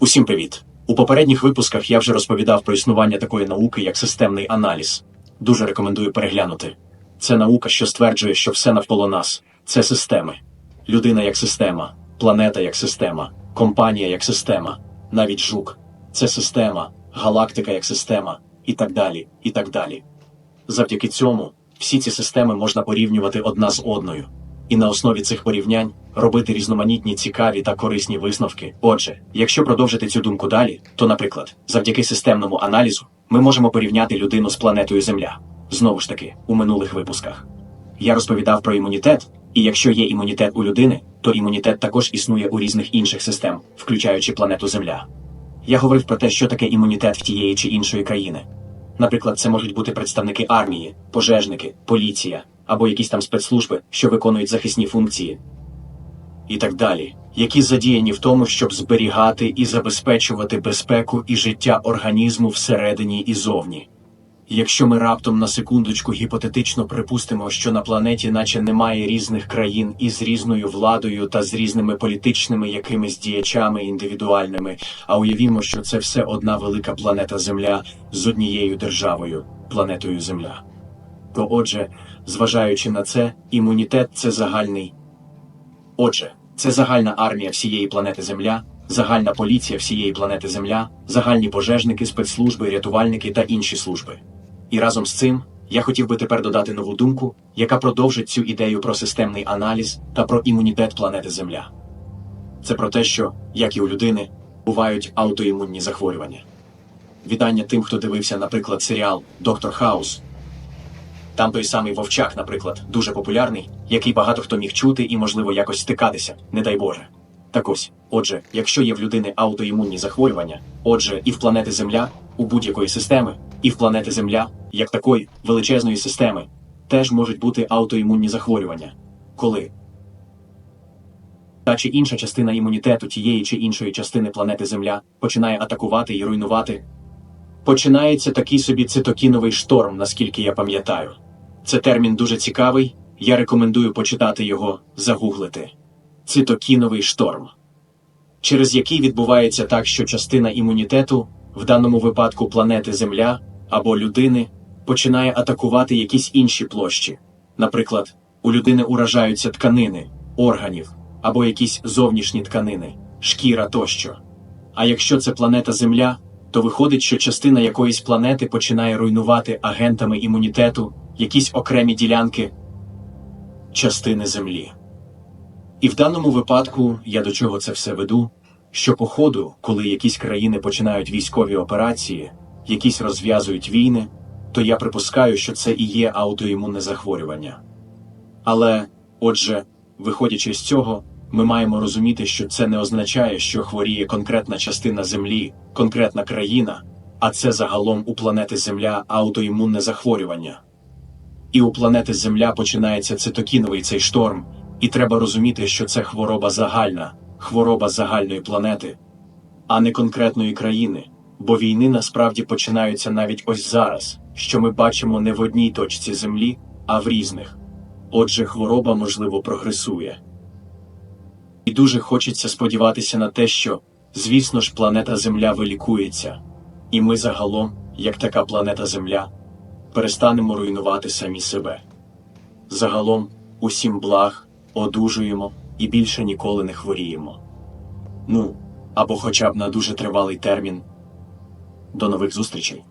Усім привіт! У попередніх випусках я вже розповідав про існування такої науки, як системний аналіз. Дуже рекомендую переглянути. Це наука, що стверджує, що все навколо нас це системи. Людина як система, планета як система, компанія як система, навіть жук це система, галактика як система, і так далі, і так далі. Завдяки цьому всі ці системи можна порівнювати одна з одною, і на основі цих порівнянь робити різноманітні цікаві та корисні висновки. Отже, якщо продовжити цю думку далі, то, наприклад, завдяки системному аналізу ми можемо порівняти людину з планетою Земля. Знову ж таки, у минулих випусках. Я розповідав про імунітет, і якщо є імунітет у людини, то імунітет також існує у різних інших систем, включаючи планету Земля. Я говорив про те, що таке імунітет в тієї чи іншої країни. Наприклад, це можуть бути представники армії, пожежники, поліція або якісь там спецслужби, що виконують захисні функції, і так далі, які задіяні в тому, щоб зберігати і забезпечувати безпеку і життя організму всередині і зовні. Якщо ми раптом на секундочку гіпотетично припустимо, що на планеті наче немає різних країн із різною владою та з різними політичними якимись діячами індивідуальними, а уявімо, що це все одна велика планета Земля з однією державою планетою Земля. То отже, зважаючи на це, імунітет це загальний. Отже, це загальна армія всієї планети Земля, загальна поліція всієї планети Земля, загальні пожежники, спецслужби, рятувальники та інші служби. І разом з цим я хотів би тепер додати нову думку, яка продовжить цю ідею про системний аналіз та про імунітет планети Земля. Це про те, що, як і у людини, бувають аутоімунні захворювання. Вітання тим, хто дивився, наприклад, серіал Доктор Хаус. Там той самий вовчак, наприклад, дуже популярний, який багато хто міг чути і, можливо, якось стикатися, не дай Боже. Так ось, отже, якщо є в людини аутоімунні захворювання, отже, і в планети Земля, у будь-якої системи, і в планети Земля, як такої величезної системи, теж можуть бути аутоімунні захворювання. Коли та чи інша частина імунітету тієї чи іншої частини планети Земля починає атакувати і руйнувати, починається такий собі цитокіновий шторм, наскільки я пам'ятаю. Це термін дуже цікавий, я рекомендую почитати його, загуглити. Цитокіновий шторм, через який відбувається так, що частина імунітету, в даному випадку планети Земля або людини, починає атакувати якісь інші площі. Наприклад, у людини уражаються тканини, органів або якісь зовнішні тканини, шкіра тощо. А якщо це планета Земля, то виходить, що частина якоїсь планети починає руйнувати агентами імунітету якісь окремі ділянки частини Землі. І в даному випадку я до чого це все веду, що по ходу, коли якісь країни починають військові операції, якісь розв'язують війни, то я припускаю, що це і є аутоімунне захворювання. Але, отже, виходячи з цього, ми маємо розуміти, що це не означає, що хворіє конкретна частина Землі, конкретна країна, а це загалом у планети Земля аутоімунне захворювання. І у планети Земля починається цитокіновий цей шторм, і треба розуміти, що це хвороба загальна, хвороба загальної планети, а не конкретної країни, бо війни насправді починаються навіть ось зараз, що ми бачимо не в одній точці Землі, а в різних. Отже, хвороба, можливо, прогресує. І дуже хочеться сподіватися на те, що, звісно ж, планета Земля вилікується, і ми загалом, як така планета Земля, перестанемо руйнувати самі себе. Загалом, усім благ, одужуємо і більше ніколи не хворіємо. Ну, або хоча б на дуже тривалий термін. До нових зустрічей!